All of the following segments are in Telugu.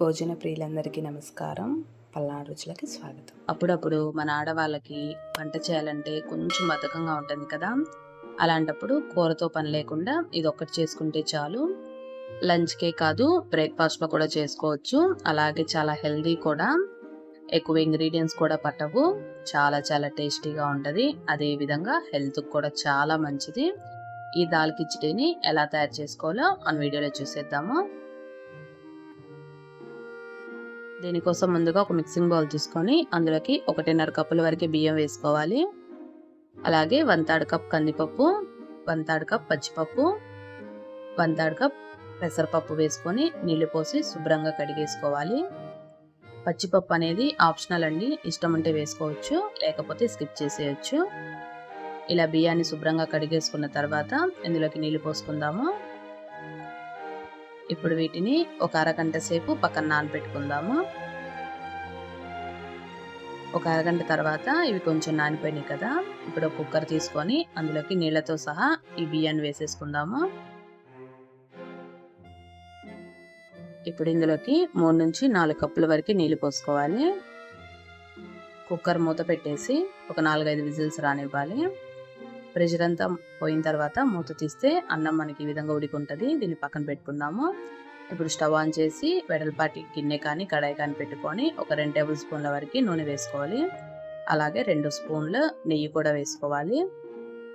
భోజన ప్రియులందరికీ నమస్కారం. పల్నాడు రుచులకి స్వాగతం. అప్పుడప్పుడు మన ఆడవాళ్ళకి వంట చేయాలంటే కొంచెం బద్ధకంగా ఉంటుంది కదా. అలాంటప్పుడు కూరతో పని లేకుండా ఇది ఒక్కటి చేసుకుంటే చాలు. లంచ్కే కాదు బ్రేక్ఫాస్ట్లో కూడా చేసుకోవచ్చు. అలాగే చాలా హెల్దీ కూడా. ఎక్కువ ఇంగ్రీడియంట్స్ కూడా పట్టవు. చాలా చాలా టేస్టీగా ఉంటుంది. అదే విధంగా హెల్త్కి కూడా చాలా మంచిది. ఈ దాల్ కిచడీని ఎలా తయారు చేసుకోవాలో మన వీడియోలో చూసేద్దాము. దీనికోసం ముందుగా ఒక మిక్సింగ్ బౌల్ తీసుకొని అందులోకి ఒకటిన్నర కప్పుల వరకు బియ్యం వేసుకోవాలి. అలాగే వన్ థర్డ్ కప్ కందిపప్పు వన్ థర్డ్ కప్ పచ్చిపప్పు వన్ థర్డ్ కప్ పెసరపప్పు వేసుకొని నీళ్ళు పోసి శుభ్రంగా కడిగేసుకోవాలి. పచ్చిపప్పు అనేది ఆప్షనల్ అండి ఇష్టం ఉంటే వేసుకోవచ్చు లేకపోతే స్కిప్ చేసేయచ్చు. ఇలా బియ్యాన్ని శుభ్రంగా కడిగేసుకున్న తర్వాత ఇందులోకి నీళ్ళు పోసుకుందాము. ఇప్పుడు వీటిని ఒక అరగంట సేపు పక్కన నానబెట్టుకుందాము. ఒక అరగంట తర్వాత ఇవి కొంచెం నానిపోయినాయి కదా ఇప్పుడు కుక్కర్ తీసుకొని అందులోకి నీళ్ళతో సహా ఈ బియ్యాన్ని వేసేసుకుందాము. ఇప్పుడు ఇందులోకి మూడు నుంచి నాలుగు కప్పుల వరకు నీళ్ళు పోసుకోవాలి. కుక్కర్ మూత పెట్టేసి ఒక నాలుగైదు విజిల్స్ రానివ్వాలి. ప్రెషర్ అంతా పోయిన తర్వాత మూత తీస్తే అన్నం మనకి ఈ విధంగా ఉడికుంటుంది. దీన్ని పక్కన పెట్టుకుందాము. ఇప్పుడు స్టవ్ ఆన్ చేసి వెడల్పాటి గిన్నె కానీ కడాయి కానీ పెట్టుకొని ఒక రెండు టేబుల్ స్పూన్ల వరకు నూనె వేసుకోవాలి. అలాగే రెండు స్పూన్లు నెయ్యి కూడా వేసుకోవాలి.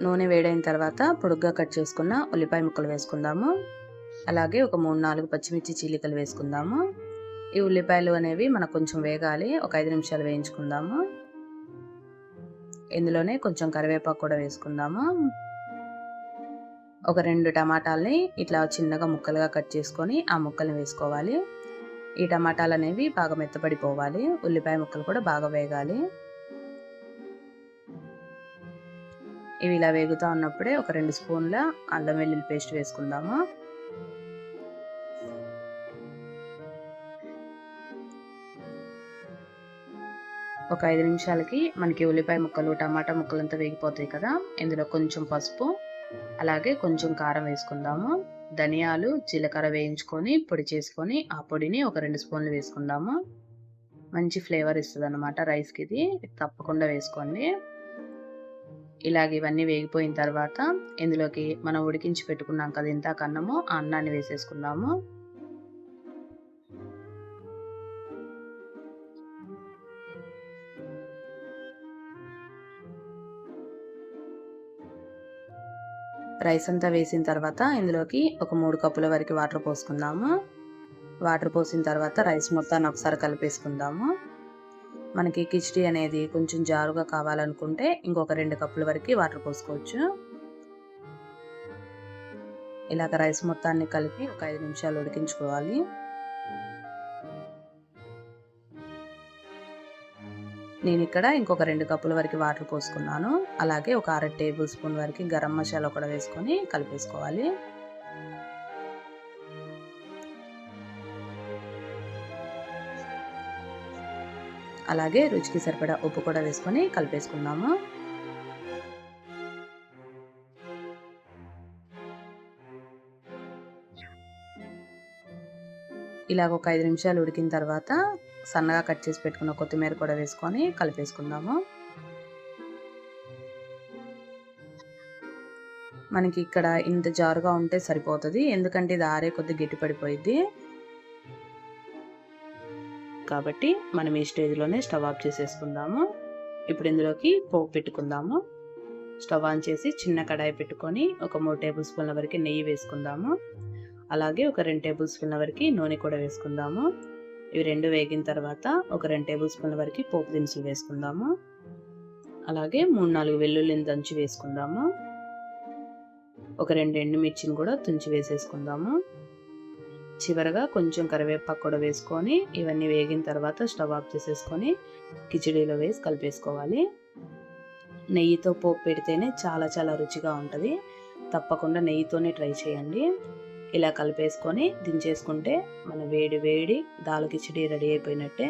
నూనె వేడైన తర్వాత పొడుగ్గా కట్ చేసుకున్న ఉల్లిపాయ ముక్కలు వేసుకుందాము. అలాగే ఒక మూడు నాలుగు పచ్చిమిర్చి చీలికలు వేసుకుందాము. ఈ ఉల్లిపాయలు అనేవి మనకు కొంచెం వేగాలి. ఒక ఐదు నిమిషాలు వేయించుకుందాము. ఇందులోనే కొంచెం కరివేపాకు కూడా వేసుకుందాము. ఒక రెండు టమాటాలని ఇట్లా చిన్నగా ముక్కలుగా కట్ చేసుకొని ఆ ముక్కల్ని వేసుకోవాలి. ఈ టమాటాలు అనేవి బాగా మెత్తపడిపోవాలి. ఉల్లిపాయ ముక్కలు కూడా బాగా వేగాలి. ఇవి ఇలా వేగుతూ ఉన్నప్పుడే ఒక రెండు స్పూన్ల అల్లం వెల్లుల్లి పేస్ట్ వేసుకుందాము. ఒక ఐదు నిమిషాలకి మనకి ఉల్లిపాయ ముక్కలు టమాటా ముక్కలు అంతా వేగిపోతాయి కదా. ఇందులో కొంచెం పసుపు అలాగే కొంచెం కారం వేసుకుందాము. ధనియాలు జీలకర్ర వేయించుకొని పొడి చేసుకొని ఆ పొడిని ఒక రెండు స్పూన్లు వేసుకుందాము. మంచి ఫ్లేవర్ ఇస్తుంది అనమాట రైస్కి ఇది. తప్పకుండా వేసుకోండి. ఇలాగ ఇవన్నీ వేగిపోయిన తర్వాత ఇందులోకి మనం ఉడికించి పెట్టుకున్నాం కదా ఇంత కన్నము ఆ అన్నాన్ని వేసేసుకుందాము. రైస్ అంతా వేసిన తర్వాత ఇందులోకి ఒక మూడు కప్పుల వరకు వాటర్ పోసుకుందాము. వాటర్ పోసిన తర్వాత రైస్ మొత్తాన్ని ఒకసారి కలిపేసుకుందాము. మనకి కిచడీ అనేది కొంచెం జారుగా కావాలనుకుంటే ఇంకొక రెండు కప్పుల వరకు వాటర్ పోసుకోవచ్చు. ఇలాగ రైస్ మొత్తాన్ని కలిపి ఒక ఐదు నిమిషాలు ఉడికించుకోవాలి. నేను ఇక్కడ ఇంకొక రెండు కప్పుల వరకు వాటర్ పోసుకున్నాను. అలాగే ఒక అర టేబుల్ స్పూన్ వరకు గరం మసాలా కూడా వేసుకొని కలిపేసుకోవాలి. అలాగే రుచికి సరిపడా ఉప్పు కూడా వేసుకొని కలిపేసుకుందాము. ఇలాగ ఒక ఐదు నిమిషాలు ఉడికిన తర్వాత సన్నగా కట్ చేసి పెట్టుకున్న కొత్తిమీర కూడా వేసుకొని కలిపేసుకుందాము. మనకి ఇక్కడ ఇంత జారుగా ఉంటే సరిపోతుంది. ఎందుకంటే ఇది ఆరే కొద్ది గట్టి పడిపోయింది కాబట్టి మనం ఈ స్టేజ్లోనే స్టవ్ ఆఫ్ చేసేసుకుందాము. ఇప్పుడు ఇందులోకి పోపు పెట్టుకుందాము. స్టవ్ ఆన్ చేసి చిన్న కడాయి పెట్టుకొని ఒక మూడు టేబుల్ స్పూన్ల వరకు నెయ్యి వేసుకుందాము. అలాగే ఒక రెండు టేబుల్ స్పూన్ల వరకు నూనె కూడా వేసుకుందాము. ఇవి రెండు వేగిన తర్వాత ఒక రెండు టేబుల్ స్పూన్ల వరకు పోపు దినుసులు వేసుకుందాము. అలాగే మూడు నాలుగు వెల్లుల్లిని దంచి వేసుకుందాము. ఒక రెండు ఎండుమిర్చిని కూడా తుంచి వేసేసుకుందాము. చివరగా కొంచెం కరివేపాకు కూడా వేసుకొని ఇవన్నీ వేగిన తర్వాత స్టవ్ ఆఫ్ చేసేసుకొని కిచడీలో వేసి కలిపేసుకోవాలి. నెయ్యితో పోపు పెడితేనే చాలా చాలా రుచిగా ఉంటుంది. తప్పకుండా నెయ్యితోనే ట్రై చేయండి. ఇలా కలిపేసుకొని దించేసుకుంటే మన వేడి వేడి దాల్ కిచడీ రెడీ అయిపోయినట్టే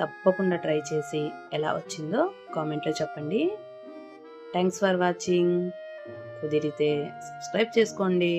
తప్పకుండా ట్రై చేసి ఎలా వచ్చిందో కామెంట్లో చెప్పండి. థ్యాంక్స్ ఫర్ వాచింగ్ కుదిరితే సబ్స్క్రైబ్ చేసుకోండి.